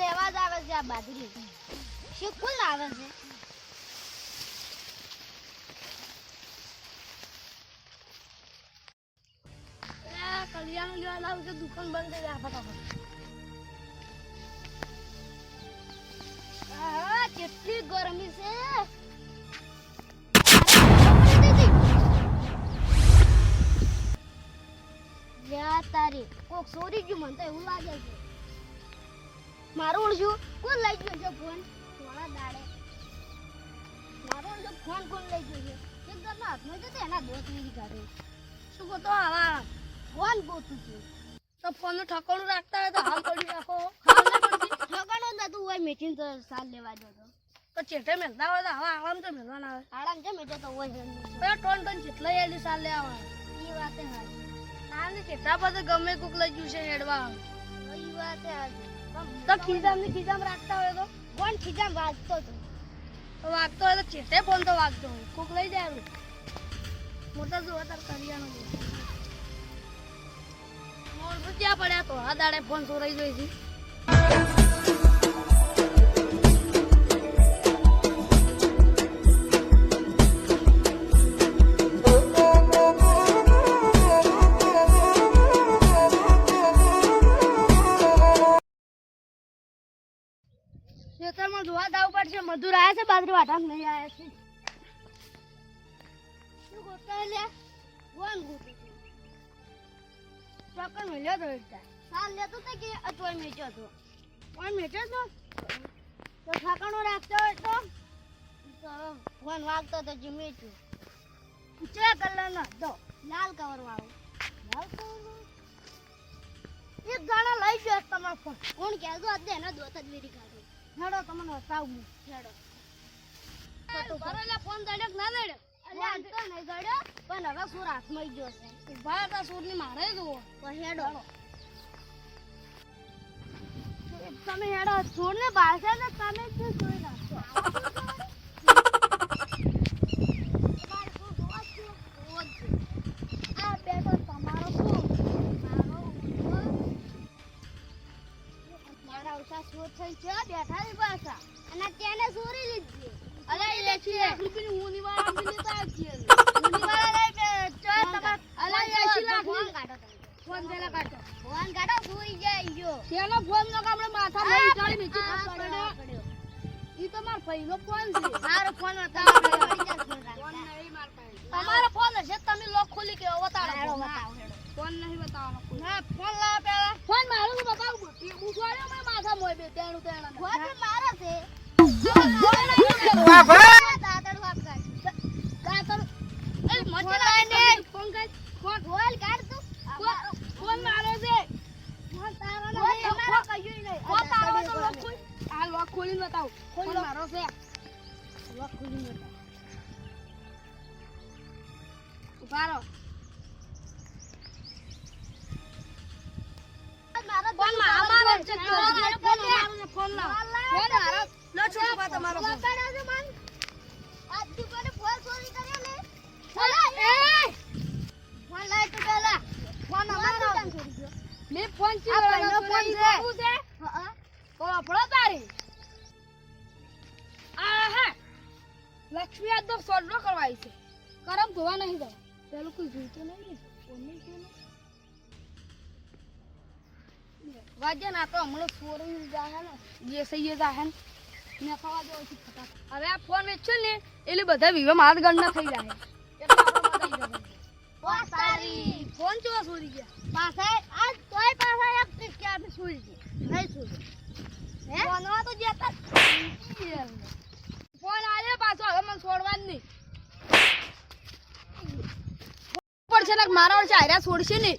લેવા જ આવે છે આ બાજરી. શું ફૂલ આવે છે? કલ્યાણ લેવા લાવું છે, દુકાન બંધ કરી આ ફટાફટ. કેટલી ગરમી છે. તારી, કોક સોરી ગયું, મને તો એવું લાગે છે. મારું ઓળશું કોણ લઈ ગયો છે ફોન થોડા દાડે. મારું ઓળશું ફોન કોણ લઈ ગયો છે? એક ઘરના હાથમાં જતો એના દોસ્ત નહીં કાઢે શું કહો આવા ફોન ગોતું છું. તો ફોનનું ઠકોણું રાખતા હોય તો હાલ કરી રાખો ઠકોણું નતું હોય મેચીને તો સાલ લેવા જતો તો ચેટે મેલતા હોય તો હવે આરામ તો મેલવાના આવે આરામ છે મેચો તો હોય બે ટોન ટોન જેટલા એલી સાલ લેવા એ વાત હે ના ને ચેટા પાસે ગમે કુક લઈ ગયું છે હેડવા. એ વાત હે હારી તો ખીજામ ને ખીજામ રાખતા હોય તો? ફોન ખીજામ વાગતો તો? તો વાગતો હોય તો ચેતે ફોન તો વાગતો હોય? કોક લઈ જાય મોટા જોવા તાર કરિયાનો મોર ક્યાં પડ્યા તો, આ દાડે ફોન ચોરાઈ જોઈ છે. ખેતરમાં જોવા દાવ પડશે. મજૂર આવ્યા છે, બાજરી વાટા નહીં આવ્યા છે. કે અચવાય મેચ્યો તો? કોણ મેચ્યો તો? તો ઠાકાણો રાખતો હોય તો? વાગતો તો જે મેચ્યું. ચા કલરનો. લાલ કવર વાળો. એક જણા લઈ ગયો તમારો ફોન. કોણ કે અદે એના જ વેરી કાઢો હેડો તમને બતાવું હેડો. બરોલા ફોન દડક ના દડ્યો અલ્યા તો નહીં દડ્યો પણ હવે સુર હાથમાં ગયો છે. ઊભા હતા સુરની મારે જુઓ. તો હેડો. તમે હેડો સુર ને બાળશે ને તમે શું જોઈ મારા ઉષા થઈ છે બેઠા ની પાછા. અને તેને સુરી લીધી. અરે એ છે રૂપિયા હું આપી હું લઈ તમાર અરે 80 લાખ ફોન કાઢો તમે. ફોન પેલા કાઢો. ફોન કાઢો સુરી જાય ગયો. તેનો ફોન નો કામડે માથા માં ચાલી બીજી પડ્યો. ઈ તો માર ભાઈનો ફોન છે. મારો ફોન હતો તમારો ફોન હશે તમે લોક ખોલી કે બતાડો ફોન નહીં બતાવવાનો ના ખોલીને બતાવ. ફોન મારો છે. લોક ખોલીને બતાવ. ઉભારો મારો મારો છે. ફોન લાવ ફોન મારો. લો બા તમારો ફોન કાઢો મન. આજ દુકાને ફોન ચોરી કર્યો ને. ફોન એ! ફોન તું પેલા. ફોન અમારો મે ફોન ચી આ ફોન છે. હા તો આપણો તારી. આ હે. લક્ષ્મી તો સોડનો કરવાય છે. કરમ ધોવા નહીં દો પેલું કોઈ જોઈતો નહીં ને. ફોન નહીં જોઈને વાજે ના તો હમણાં સોરી જાહે ને જે સહીએ ને. ને ખવા દો છે ફટાફટ. હવે આ ફોન વેચ્યો ને એટલે બધા વિવા માર ગણના થઈ જાય ફોન ચો સુધી ગયા? પાછા આજ તોય પાછા એક ટ્રીક કે આપણે સોરી ગઈ નહીં સોરી હે? ફોનવા તો જતા ફોન આલે પાછો હવે મને છોડવા જ નહીં. પડશે ને મારા વર્ષે આર્યા છોડશે ને.